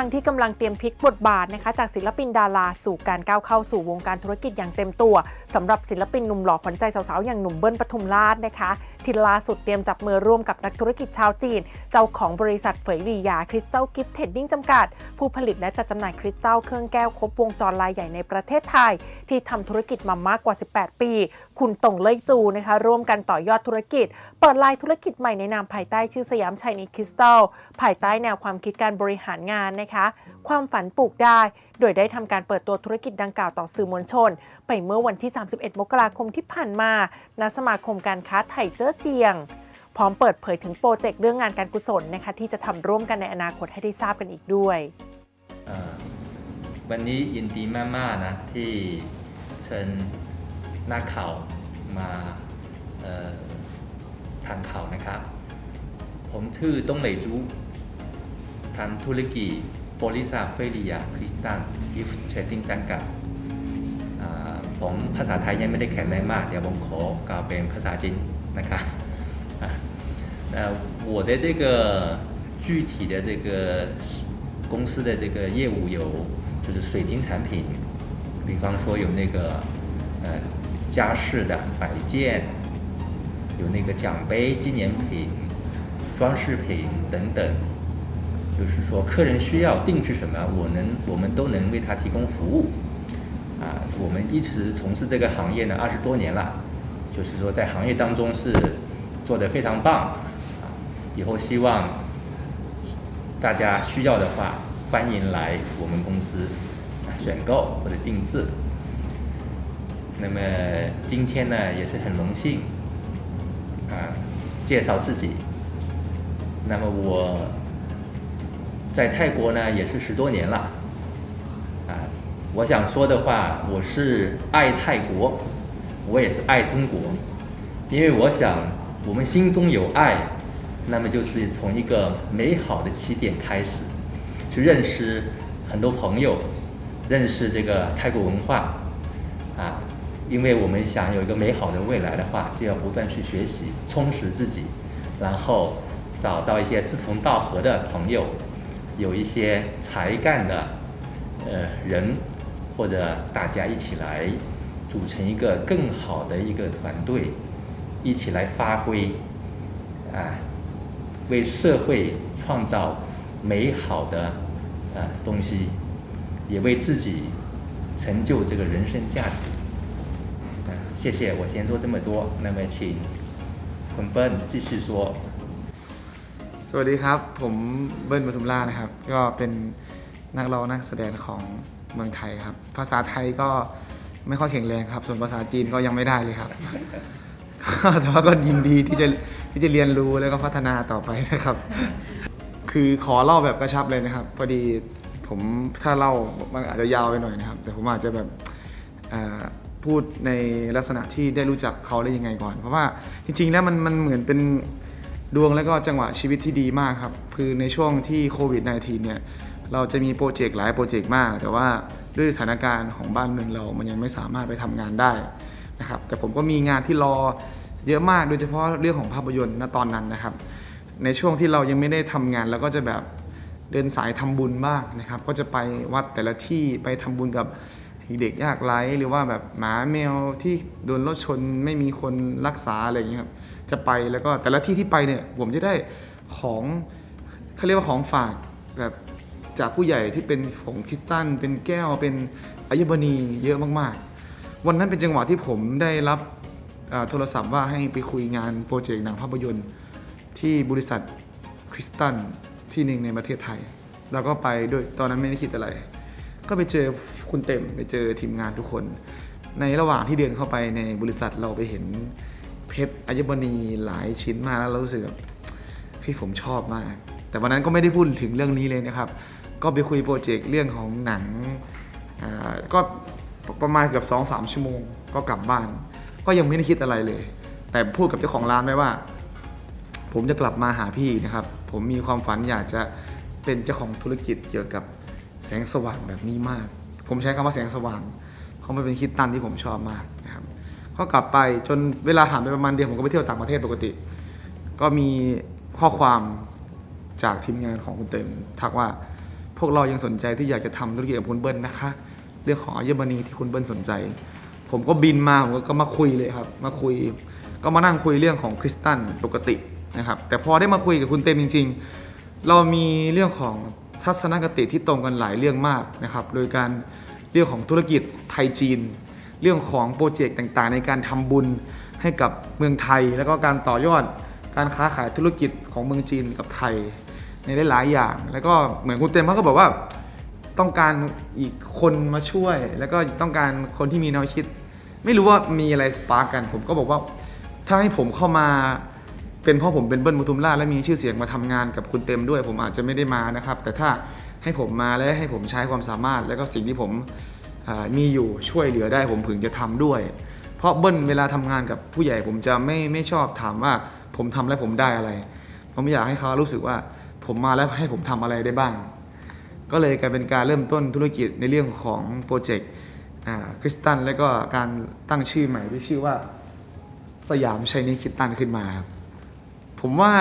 ดังที่กำลังเตรียมพลิกบทบาทนะคะจากศิลปินดาราสู่การก้าวเข้าสู่วงการธุรกิจอย่างเต็มตัวสำหรับศิลปินหนุ่มหล่อขวัญใจสาวๆอย่างหนุ่มเบิ้ลปทุมราชนะคะที่ล่าสุดเตรียมจับมือร่วมกับนักธุรกิจชาวจีน เจ้าของบริษัทเฟยหลียาคริสตัลกิฟต์เทดดิ้งจำกัด ผู้ผลิตและจัดจำหน่ายคริสตัลเครื่องแก้วครบวงจรรายใหญ่ในประเทศไทย ที่ทำธุรกิจมามากกว่า 18 ปี คุณตงเล่ยจูนะคะร่วมกันต่อยอดธุรกิจ เปิดลน์ธุรกิจใหม่ในนามภายใต้ชื่อสยามชัยนีคริสตัลภายใต้แนวความคิดการบริหารงานนะคะ ความฝันปลูกได้ โดยได้ทำการเปิดตัวธุรกิจดังกล่าวต่อสื่อมวลชน ไปเมื่อวันที่ 31 มกราคมที่ผ่านมา ณ สมาคมการค้าไทยเจ้อเจียง พร้อมเปิดเผยถึงโปรเจกต์เรื่องงานการกุศลนะคะที่จะทำร่วมกันในอนาคตให้ได้ทราบกันอีกด้วย วันนี้ยินดีมากๆนะที่เชิญนักข่าวมาทานข่าวนะครับ ผมชื่อต้องเหลยจูทำธุรกิจ บริษัทเฟรียคริสตันกิฟต์เทรดดิ้งจำกัดอ่าผมภาษาไทยยังไม่ได้แข็งแรงมาก เดี๋ยวผมขอกล่าวเป็นภาษาจีนนะครับอ่ะ呃，我的这个具体的这个公司的这个业务有就是水晶产品，比方说有那个呃家饰的摆件，有那个奖杯、纪念品、装饰品等等。 就是说，客人需要定制什么，我能我们都能为他提供服务。啊，我们一直从事这个行业呢二十多年了，就是说在行业当中是做得非常棒啊。以后希望大家需要的话，欢迎来我们公司啊选购或者定制。那么今天呢，也是很荣幸啊介绍自己。那么我在泰国呢也是十多年了啊。我想说的话，我是爱泰国，我也是爱中国，因为我想我们心中有爱，那么就是从一个美好的起点开始，去认识很多朋友，认识这个泰国文化，啊，因为我们想有一个美好的未来的话，就要不断去学习，充实自己，然后找到一些志同道合的朋友，有一些才干的呃人或者大家一起来组成一个更好的一个团队，一起来发挥啊，为社会创造美好的呃东西，也为自己成就这个人生价值。谢谢，我先说这么多。那么，请坤奔继续说。 สวัสดีครับ ผมเบิ้ลปทุมราชนะครับ ก็เป็นนักร้องนักแสดงของเมืองไทยครับ ภาษาไทยก็ไม่ค่อยแข็งแรงครับ ส่วนภาษาจีนก็ยังไม่ได้เลยครับ แต่ว่าก็ยินดีที่จะที่จะเรียนรู้แล้วก็พัฒนาต่อไปนะครับ คือขอเล่าแบบกระชับเลยนะครับ พอดีผมถ้าเล่ามันอาจจะยาวไปหน่อยนะครับ แต่ผมอาจจะแบบพูดในลักษณะที่ได้รู้จักเขาได้ยังไงก่อน เพราะว่าจริงๆแล้วมันมันเหมือนเป็น ดวงแล้วก็จังหวะชีวิตที่ดีมากครับ คือในช่วงที่โควิด -19 เนี่ยเราจะมีโปรเจกต์หลายโปรเจกต์มาก แต่ว่าด้วยสถานการณ์ของบ้านเมืองเรา มันยังไม่สามารถไปทำงานได้นะครับแต่ผมก็มีงานที่รอเยอะมากโดยเฉพาะเรื่องของภาพยนตร์ณตอนนั้นนะครับ ในช่วงที่เรายังไม่ได้ทำงานเราก็จะแบบเดินสายทำบุญบ้างนะครับ ก็จะไปวัดแต่ละที่ไปทำบุญกับเด็กยากไร้หรือว่าแบบหมาแมวที่โดนรถชนไม่มีคนรักษาอะไรอย่างเงี้ครับ จะไปแล้วก็แต่ละที่ที่ไปเนี่ยผมจะได้ของเขาเรียกว่าของฝากแบบจากผู้ใหญ่ที่เป็นผงคริสตัลเป็นแก้วเป็นอัญมณีเยอะมากๆ วันนั้นเป็นจังหวะที่ผมได้รับโทรศัพท์ว่าให้ไปคุยงานโปรเจกต์หนังภาพยนตร์ ที่บริษัทคริสตันที่หนึ่งในประเทศไทยเราก็ไปด้วยตอนนั้นไม่ได้คิดอะไร ก็ไปเจอคุณเต็มไปเจอทีมงานทุกคน ในระหว่างที่เดินเข้าไปในบริษัทเราไปเห็น ชรอัญมณีหลายชิ้นมากแล้วรู้สึกแบบเฮ้ยผมชอบมาก แต่วันนั้นก็ไม่ได้พูดถึงเรื่องนี้เลยนะครับ ก็ไปคุยโปรเจกต์เรื่องของหนังก็ประมาณเกือบ2-3สามชั่วโมง ก็กลับบ้าน ก็ยังไม่ได้คิดอะไรเลย แต่พูดกับเจ้าของร้านไว้ว่า ผมจะกลับมาหาพี่นะครับ ผมมีความฝันอยากจะเป็นเจ้าของธุรกิจเกี่ยวกับแสงสว่างแบบนี้มาก ผมใช้คำว่าแสงสว่างเพราะมันเป็นคิดตันที่ผมชอบมาก ก็กลับไปจนเวลาผ่านไปประมาณเดือนผมก็ไปเที่ยวต่างประเทศปกติ ก็มีข้อความจากทีมงานของคุณเต็มทักว่าพวกเรายังสนใจที่อยากจะทำธุรกิจกับคุณเบิ้ลนะคะ เรื่องของอัญมณีที่คุณเบิ้ลสนใจ ผมก็บินมาผมก็มาคุยเลยครับ มาคุย ก็มานั่งคุยเรื่องของคริสตันปกตินะครับ แต่พอได้มาคุยกับคุณเต็มจริง ๆ เรามีเรื่องของทัศนคติที่ตรงกันหลายเรื่องมากนะครับ โดยการเรื่องของธุรกิจไทยจีน เรื่องของโปรเจกต์ต่างๆ ในการทำบุญให้กับเมืองไทย แล้วก็การต่อยอดการค้าขายธุรกิจของเมืองจีนกับไทยในหลายๆอย่าง แล้วก็เหมือนคุณเต็มเขาก็บอกว่าต้องการอีกคนมาช่วย แล้วก็ต้องการคนที่มีแนวคิด ไม่รู้ว่ามีอะไรสปาร์กกัน ผมก็บอกว่าถ้าให้ผมเข้ามาเป็นพราะผมเป็นเบิ้ลมุทุมราชและมีชื่อเสียงมาทำงานกับคุณเต็มด้วย ผมอาจจะไม่ได้มานะครับ แต่ถ้าให้ผมมาและให้ผมใช้ความสามารถ แล้วก็สิ่งที่ผม มีอยู่ช่วยเหลือได้ผมถึงจะทำด้วย เพราะเบิ้ลเวลาทำงานกับผู้ใหญ่ผมจะไม่ไม่ชอบถามว่าผมทำแล้วผมได้อะไรผมอยากให้เขารู้สึกว่าผมมาแล้วให้ผมทำอะไรได้บ้าง ก็เลยกลายเป็นการเริ่มต้นธุรกิจในเรื่องของโปรเจกต์คริสตันแล้วก็การตั้งชื่อใหม่ที่ชื่อว่าสยามชัยนิคิตันขึ้นมาครับผมว่า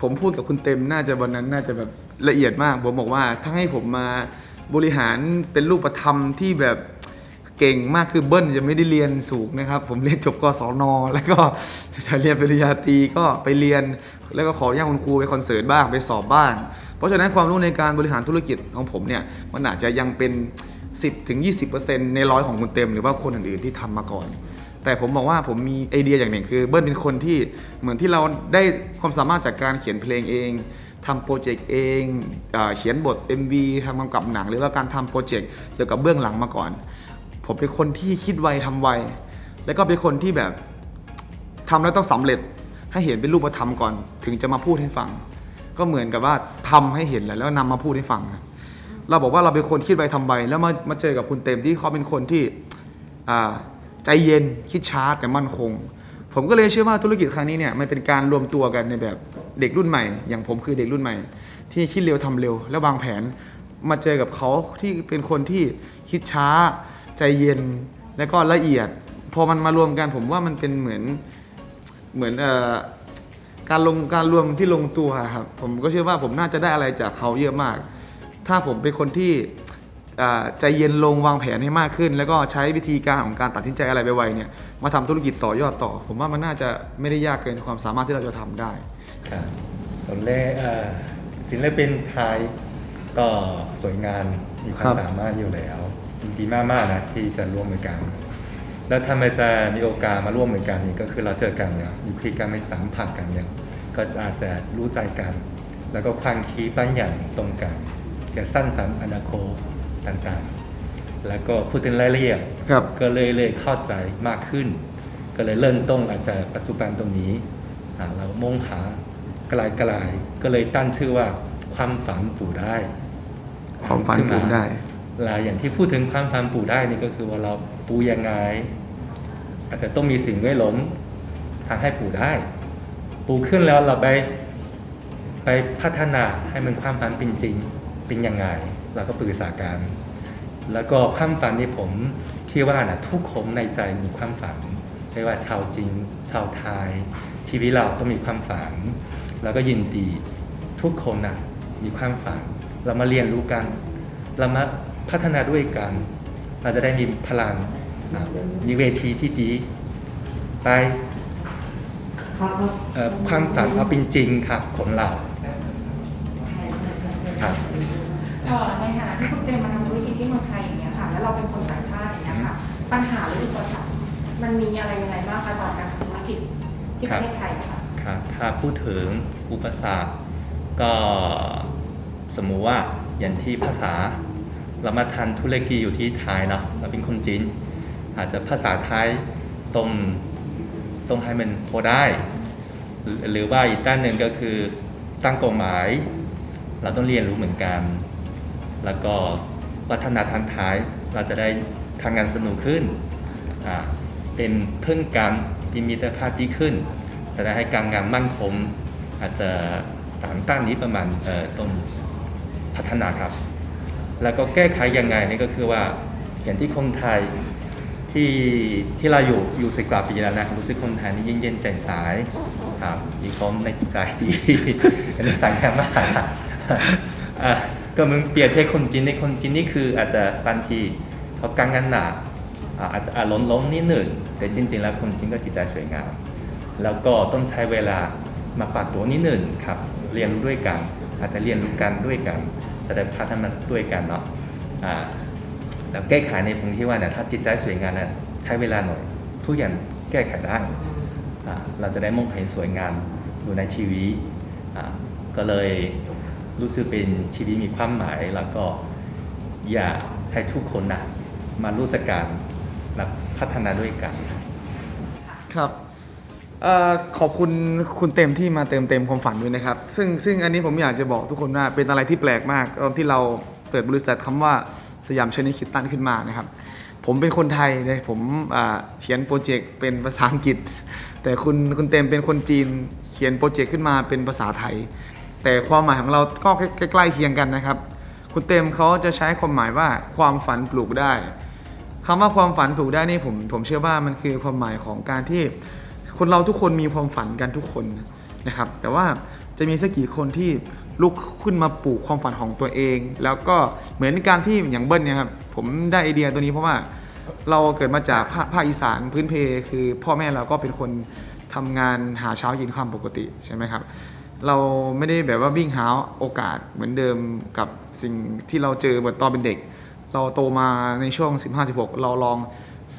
ผมพูดกับคุณเต็มน่าจะวันนั้นน่าจะแบบละเอียดมาก ผมบอกว่าถ้าให้ผมมา บริหารเป็นรูปธรรมที่แบบเก่งมากคือเบิ้ลจะไม่ได้เรียนสูงนะครับ ผมเรียนจบกศนแล้วก็จะเรียนปริญญาตรีก็ไปเรียน แล้วก็ขออนุญาตคุณครูไปคอนเสิร์ตบ้างไปสอบบ้าง เพราะฉะนั้นความรู้ในการบริหารธุรกิจของผมเนี่ยมันอาจจะยังเป็น 10ถึง20%ในร้อยของคุณเต็ม หรือว่าคนอื่นๆที่ทำมาก่อนแต่ผมบอกว่าผมมีไอเดียอย่างหนึ่งคือเบิ้ลเป็นคนที่เหมือนที่เราได้ความสามารถจากการเขียนเพลงเอง ทำโปรเจกต์เองเอเขียนบท MV ทำกำกับหนัง หรือว่าการทำโปรเจกต์เกี่ยวกับเบื้องหลังมาก่อน ผมเป็นคนที่คิดไวทำไว แล้วก็เป็นคนที่แบบทำแล้วต้องสำเร็จให้เห็นเป็นรูปธรรมก่อน ถึงจะมาพูดให้ฟัง ก็เหมือนกับว่าทำให้เห็นแหละแล้วนำมาพูดให้ฟังครับเราบอกว่าเราเป็นคนคิดไวทำไวแล้วมามาเจอกับคุณเต็มที่เขาเป็นคนที่ใจเย็นคิดช้าแต่มั่นคง ผมก็เลยเชื่อว่าธุรกิจครั้งนี้เนี่ยมันเป็นการรวมตัวกันในแบบ เด็กรุ่นใหม่ อย่างผมคือเด็กรุ่นใหม่ ที่คิดเร็วทำเร็ว และววางแผนมาเจอกับเขาที่เป็นคนที่คิดช้าใจเย็นและก็ละเอียด พอมันมารวมกันผมว่ามันเป็นเหมือนเหมือนอการลงการรวมที่ลงตัวครับผมก็เชื่อว่าผมน่าจะได้อะไรจากเขาเยอะมาก ถ้าผมเป็นคนที่ใจเย็นลงวางแผนให้มากขึ้น แล้วก็ใช้วิธีการของการตัดสินใจอะไรไปไวเนี่ยมาทำธุรกิจต่อยอดต่อ ผมว่ามันน่าจะไม่ได้ยากเกินความสามารถที่เราจะทำได้ ครับตอนแรกเอ่อศิลปินไทยก็สวยงามมีควาครัมบสามารถอยู่แล้วยินดีมากๆนะที่จะร่วมมือกัน แล้วทำไมจะมีโอกาสมาร่วมมือกันนี่ก็คือเราเจอกันแล้วมีพฤติกรรมไม่สัมผัสกันแล้วก็จะอาจจะรู้ใจกัน แล้วก็ความคิดบางอย่างตรงกัน จะสร้างสรรค์อนาคตต่างๆ แล้วก็พูดถึงรายละเอียดครับก็เลยเลยเข้าใจมากขึ้น ก็เลยเริ่มต้นอาจจะปัจจุบันตรงนี้อ่าเรามองหาไกลไกลๆก็เลยตั้งชื่อว่าความฝันปู่ได้ความฝันปลูกได้ลายอย่างที่พูดถึงความฝันปู่ได้นี่ก็คือว่าเราปูยังไง อาจจะต้องมีสิ่งแวดล้อมทางให้ปู่ได้ ปูขึ้นแล้วเราไปไปพัฒนาให้มันความฝันเป็นจริงเป็นยังไงเราก็ปรึกษากันแล้วก็ความฝันนี่ผมคิดว่านะทุกคนในใจมีความฝันไม่ว่าชาวจีนชาวไทยชีวิตเราต้องมีความฝัน แล้วก็ยินดีทุกคนนะมีความฝัน เรามาเรียนรู้กัน เรามาพัฒนาด้วยกัน เราจะได้มีพลังอะมีเวทีที่ดี ไปเอ่อความฝันเอาเป็นจริงครับของเราครับเอ่อในฐานะที่คุณเต็มมาทำธุรกิจที่เมืองไทยอย่างเงี้ยค่ะ แล้วเราเป็นคนต่างชาติอย่างเงี้ยค่ะ ปัญหาหรืออุปสรรคมันมีอะไรยังไงบ้างคะสำหรับการทำธุรกิจที่ประเทศไทยอะค่ะ ครับถ้าพูดถึงอุปสรรคก็สมมุติว่าอย่างที่ภาษา เรามาทันธุรกิจอยู่ที่ไทยเนาะเราเป็นคนจีน อาจจะภาษาไทยต้องต้องให้มันพอได้ หรือว่าอีกด้านหนึ่งก็คือตั้งกฎหมาย เราต้องเรียนรู้เหมือนกัน แล้วก็วัฒนธรรมไทยเราจะได้ทำงานสนุกขึ้น เป็นเพื่อนกันมีมิตรภาพที่ขึ้น จะได้ให้การงานมั่นคงอาจจะสามด้านนี้ประมาณต้องพัฒนาครับ แล้วก็แก้ไขยังไงนี่ก็คือว่าอย่างที่คนไทยที่ที่เราอยู่อยู่สิบกว่าปีแล้วนะรู้สึกคนไทยนี่เย็นเย็นใจใสครับมีความในจิตใจดีอันนี้สั่งแค่มากอะก็มึงเปรียบเทียบคนจีนในคนจีนนี่คืออาจจะบางทีเขาการงานหนักอาอาจจะอารมณ์ล้มนิดหนึ่งแต่จริง ๆ แล้วคนจีนก็จิตใจสวยงาม แล้วก็ต้องใช้เวลามาปรับตัวนิดหนึ่งครับ เรียนรู้ด้วยกัน อาจจะเรียนรู้กันด้วยกัน จะได้พัฒนาด้วยกันเนาะอ่าแล้วแก้ไขในตรงที่ว่าเนี่ยถ้าจิตใจสวยงามนะใช้เวลาหน่อย ทุกอย่างแก้ไขได้อ่าเราจะได้มองเห็นสวยงามอยู่ในชีวิตอ่าก็เลยรู้สึกเป็นชีวิตมีความหมายแล้วก็อยากให้ทุกคนนะมารู้จักกันและพัฒนาด้วยกัน ครับ เอ่อขอบคุณคุณเต็มที่มาเติมเต็มความฝันด้วยนะครับ ซึ่งซึ่งอันนี้ผมอยากจะบอกทุกคนว่าเป็นอะไรที่แปลกมากตอนที่เราเปิดบริษัทคำว่าสยามชนิคิดตันขึ้นมานะครับ ผมเป็นคนไทยเลยผมอ่าเขียนโปรเจกต์เป็นภาษาอังกฤษ แต่คุณคุณเต็มเป็นคนจีนเขียนโปรเจกต์ขึ้นมาเป็นภาษาไทย แต่ความหมายของเราก็ใกล้ๆเคียงกันนะครับ คุณเต็มเขาจะใช้ความหมายว่าความฝันปลูกได้คำว่าความฝันปลูกได้นี่ผมผมเชื่อว่ามันคือความหมายของการที่ คนเราทุกคนมีความฝันกันทุกคนนะครับ แต่ว่าจะมีสักกี่คนที่ลุกขึ้นมาปลูกความฝันของตัวเอง แล้วก็เหมือนการที่อย่างเบิ้ลเนี่ยครับผมได้ไอเดียตัวนี้เพราะว่าเราเกิดมาจากภาคภาคอีสานพื้นเพคือพ่อแม่เราก็เป็นคนทำงานหาเช้ากินข้ามปกติใช่ไหมครับ เราไม่ได้แบบว่าวิ่งหาโอกาสเหมือนเดิมกับสิ่งที่เราเจอเมือตอนเป็นเด็ก เราโตมาในช่วง 15-16 เราลอง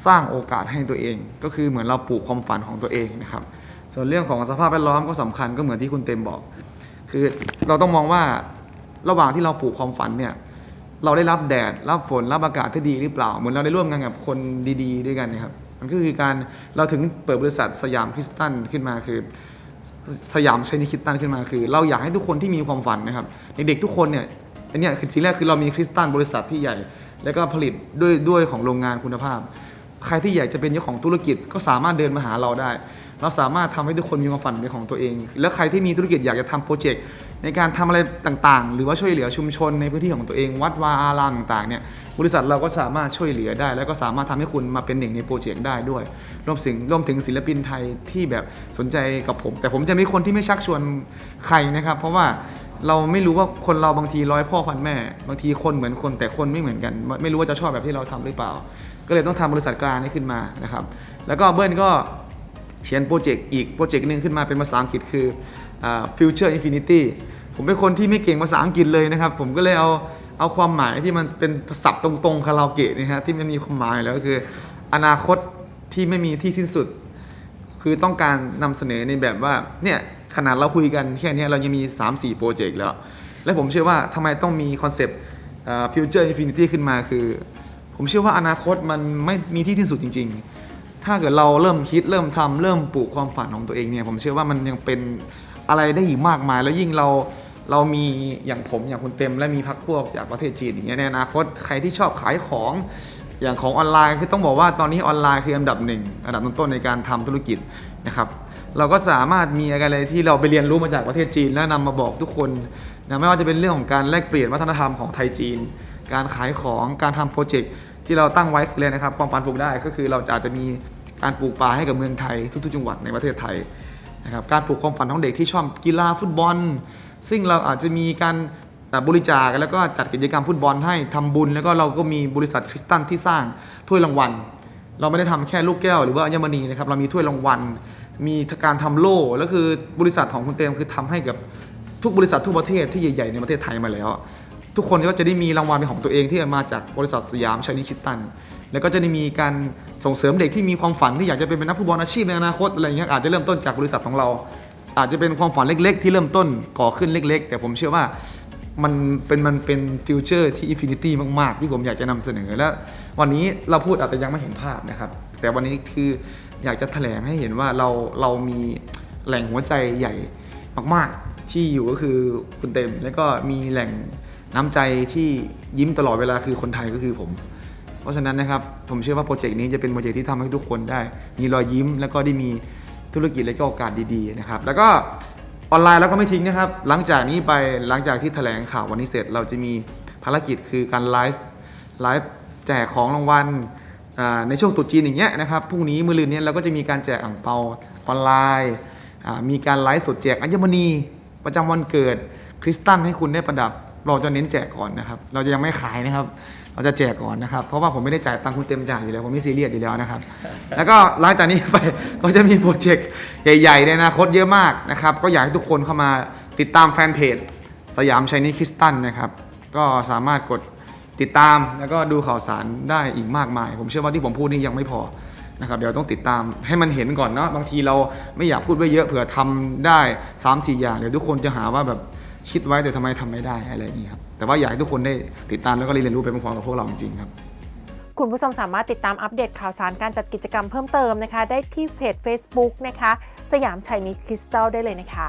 สร้างโอกาสให้ตัวเอง ก็คือเหมือนเราปลูกความฝันของตัวเองนะครับส่วนเรื่องของสภาพแวดล้อมก็สำคัญก็เหมือนที่คุณเต็มบอก คือเราต้องมองว่าระหว่างที่เราปลูกความฝันเนี่ยเราได้รับแดดรับฝนรับอากาศที่ดีหรือเปล่า เหมือนเราได้ร่วมงานกับคนดี ๆ ด้วยกันนะครับมันก็คือการเราถึงเปิดบริษัทสยามคริสตันขึ้นมาคือสยามชนิคิตันขึ้นมาคือ เราอยากให้ทุกคนที่มีความฝันนะครับเด็กๆทุกคนเนี่ยอันนี้คือทีแรกคือเรามีคริสตันบริษัทที่ใหญ่ แล้วก็ผลิตด้วยด้วยของโรงงานคุณภาพ ใครที่อยากจะเป็นเจ้าของธุรกิจก็สามารถเดินมาหาเราได้ เราสามารถทำให้ทุกคนมีความฝันเป็นของตัวเอง แล้วใครที่มีธุรกิจอยากจะทำโปรเจกต์ในการทำอะไรต่างๆ หรือว่าช่วยเหลือชุมชนในพื้นที่ของตัวเอง วัดวาอารามต่างๆเนี่ยบริษัทเราก็สามารถช่วยเหลือได้ แล้วก็สามารถทำให้คุณมาเป็นหนึ่งในโปรเจกต์ได้ด้วย รวมถึงรวมถึงศิลปินไทยที่แบบสนใจกับผม แต่ผมจะมีคนที่ไม่ชักชวนใครนะครับ เพราะว่าเราไม่รู้ว่าคนเราบางทีร้อยพ่อพันแม่ บางทีคนเหมือนคนแต่คนไม่เหมือนกัน ไม่รู้ว่าจะชอบแบบที่เราทำหรือเปล่า ก็เลยต้องทำบริษัทกลางนี้ขึ้นมานะครับ แล้วก็เบิ้ลก็เขียนโปรเจกต์อีกโปรเจกต์หนึ่งขึ้นมาเป็นภาษาอังกฤษคือ Future Infinity ผมเป็นคนที่ไม่เก่งภาษาอังกฤษเลยนะครับ ผมก็เลยเอาเอาความหมายที่มันเป็นศัพท์ตรงๆคาราโอเกะนะฮะที่มันมีความหมายแล้วก็คือ อนาคตที่ไม่มีที่สิ้นสุด คือต้องการนำเสนอในแบบว่าเนี่ยขนาดเราคุยกันแค่นี้เรายังมี 3-4 โปรเจกต์แล้ว และผมเชื่อว่าทำไมต้องมีคอนเซปต์ Future Infinity ขึ้นมาคือ ผมเชื่อว่าอนาคตมันไม่มีที่สิ้นสุดจริง ๆ ถ้าเกิดเราเริ่มคิดเริ่มทำเริ่มปลูกความฝันของตัวเองเนี่ยผมเชื่อว่ามันยังเป็นอะไรได้อีกมากมาย แล้วยิ่งเราเรามีอย่างผมอย่างคุณเต็มและมีพักพวกจากประเทศจีนอย่างเงี้ยในอนาคตใครที่ชอบขายของอย่างของออนไลน์คือต้องบอกว่าตอนนี้ออนไลน์คืออันดับหนึ่งอันดับต้นๆในการทำธุรกิจนะครับเราก็สามารถมีอะไรที่เราไปเรียนรู้มาจากประเทศจีน แล้วนำมาบอกทุกคนนะไม่ว่าจะเป็นเรื่องของการแลกเปลี่ยนวัฒนธรรมของไทยจีน การขายของการทำโปรเจกต์ ที่เราตั้งไว้คือเลยนะครับความฝันปลูกได้ก็คือเราจะอาจจะมีการปลูกป่าให้กับเมืองไทยทุกๆจังหวัดในประเทศไทยนะครับการปลูกความฝันของเด็กที่ชอบกีฬาฟุตบอล ซึ่งเราอาจจะมีการบริจาคแล้วก็จัดกิจกรรมฟุตบอลให้ทำบุญ แล้วก็เราก็มีบริษัทคริสตันที่สร้างถ้วยรางวัล เราไม่ได้ทำแค่ลูกแก้วหรือว่าอัญมณีนะครับเรามีถ้วยรางวัล มีการทำโล่แล้วคือบริษัทของคุณเต็มคือทำให้กับทุกบริษัททุกประเทศที่ใหญ่ๆในประเทศไทยมาแล้ว ทุกคนก็จะได้มีรางวัลเป็นของตัวเองที่มาจากบริษัทสยามชานิคิตัน แล้วก็จะได้มีการส่งเสริมเด็กที่มีความฝันที่อยากจะเป็นนักฟุตบอลอาชีพในอนาคตอะไรเงี้ยอาจจะเริ่มต้นจากบริษัทของเรา อาจจะเป็นความฝันเล็ก ๆ ที่เริ่มต้นก่อขึ้นเล็ก ๆ แต่ผมเชื่อว่ามันเป็นมันเป็นฟิวเจอร์ที่อินฟินิตี้มากๆ ที่ผมอยากจะนำเสนอแล้ววันนี้เราพูดอาจจะยังไม่เห็นภาพนะครับ แต่วันนี้คืออยากจะแถลงให้เห็นว่าเราเรามีแหล่งหัวใจใหญ่มาก ๆ ที่อยู่ก็คือคุณเต็ม แล้วก็มีแหล่ง น้ำใจที่ยิ้มตลอดเวลาคือคนไทยก็คือผม เพราะฉะนั้นนะครับผมเชื่อว่าโปรเจกต์นี้จะเป็นโปรเจกต์ที่ทำให้ทุกคนได้ มีรอยยิ้มแล้วก็ได้มีธุรกิจและก็โอกาสดีๆนะครับแล้วก็ออนไลน์แล้วก็ไม่ทิ้งนะครับ หลังจากนี้ไปหลังจากที่แถลงข่าววันนี้เสร็จ เราจะมีภารกิจคือการไลฟ์ไลฟ์แจกของรางวัลในช่วงตรุษจีนอย่างเงี้ยนะครับพรุ่งนี้มือลืนเนี้เราก็จะมีการแจกอ่างเปาออนไลน์มีการไลฟ์สดแจกอัญมณีประจำวันเกิดคริสตัลให้คุณได้ประดับ เราจะเน้นแจกก่อนนะครับ เราจะยังไม่ขายนะครับ เราจะแจกก่อนนะครับ เพราะว่าผมไม่ได้จ่ายตังค์คุณเต็มจ่ายอยู่แล้ว ผมไม่ซีเรียสอยู่แล้วนะครับ แล้วก็หลังจากนี้ไปก็จะมีโปรเจกต์ใหญ่ๆในอนาคตเยอะมากนะครับ ก็อยากให้ทุกคนเข้ามาติดตามแฟนเพจสยามชัยนิคริสตันนะครับ ก็สามารถกดติดตามแล้วก็ดูข่าวสารได้อีกมากมาย ผมเชื่อว่าที่ผมพูดนี่ยังไม่พอนะครับเดี๋ยวต้องติดตามให้มันเห็นก่อนเนาะบางทีเราไม่อยากพูดไว้เยอะเผื่อทำได้ 3 4 อย่างเดี๋ยวทุกคนจะหาว่าแบบ คิดไว้แต่ทำไมทำไม่ได้อะไรอย่างนี้ครับแต่ว่าอยากให้ทุกคนได้ติดตามแล้วก็เรียนรู้ไปพร้อมๆกับพวกเราจริงๆครับคุณผู้ชมสามารถติดตามอัปเดตข่าวสารการจัดกิจกรรมเพิ่มเติมนะคะ ได้ที่เพจ Facebook นะคะ สยามชัยนีคริสตัลได้เลยนะคะ